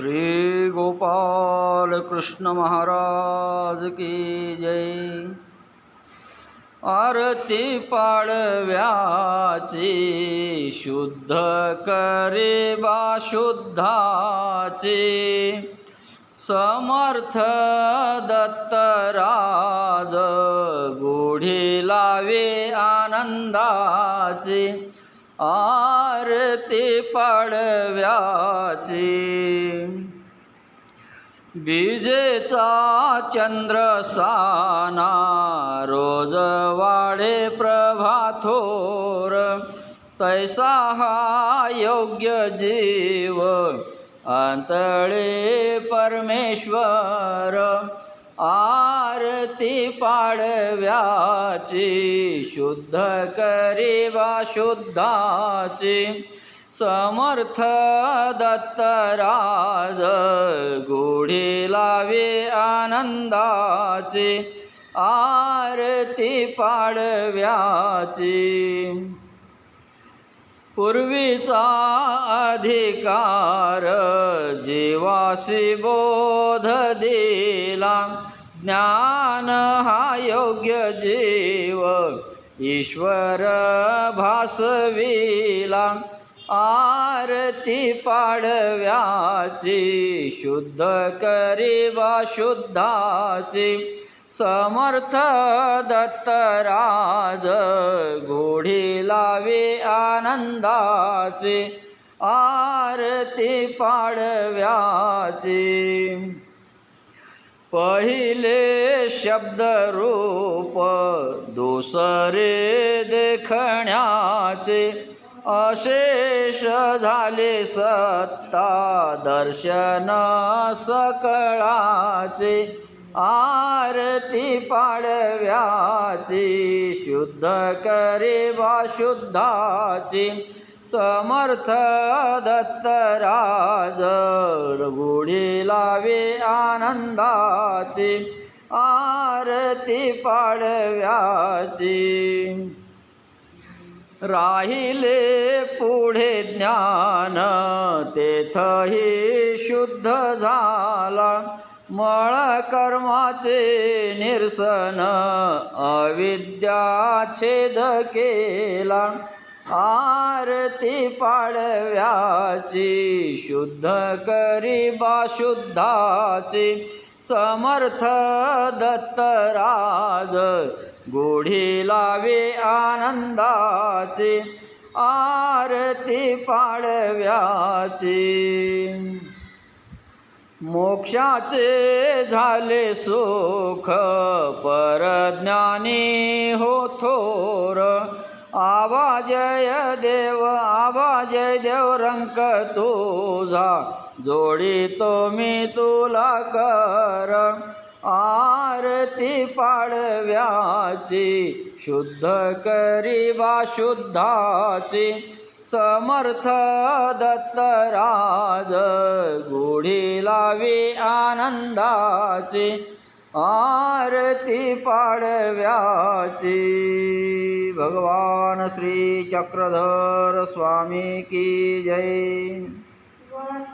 श्री गोपाल कृष्ण महाराज की जय. आरती पाडव्याची शुद्ध करे बा शुद्धाची. समर्थ दत्तराज गुढी लावे आनंदाची. आरती पाडव्याची. विजेचा चंद्र साना रोज वाढे प्रभाथोर तैसा हा योग्य जीव अंतळे परमेश्वर. आ आरती पाडव्याची शुद्ध करीवा शुद्धाची. समर्थ दत्तराज गुढी लावे आनंदाची. आरती पाडव्याची. पूर्वीचा अधिकार जीवाशी बोध दिला. ज्ञान हा योग्य जीव. ईश्वर भासविला आरती पाडव्याची शुद्ध करीवा शुद्धाची समर्थ दत्तराज गोढी लावे आनंदाची आरती पाडव्याची. पहिले शब्द रूप दुसरे देखण्याचे अशेष झाले सत्ता दर्शन सकळाचे आरती पाडव्याची शुद्ध करे वा शुद्धाची समर्थ दत्तराज रघुडी लावे आनंदाची आरती पाडव्याची. राहिले पुढे ज्ञान तेथही शुद्ध झाला. मळ कर्माचे निरसन अविद्या छेद केला. आरती पाडव्याची शुद्ध करी बाशुद्धाची समर्थ दत्तराज गुढी लावे आनंदाची. आरती पाडव्याची. मोक्षाचे झाले सुख परज्ञानी हो थोर. आवाजय देव आवाजय देव रंक तुझा. जोडी तो मी तुला कर. आरती पाडव्याची शुद्ध करी बा शुद्धाची. समर्थ दत्तराज गुढी लावी आनंदाची. आरती पाडव्याची. भगवान श्री चक्रधर स्वामी की जय।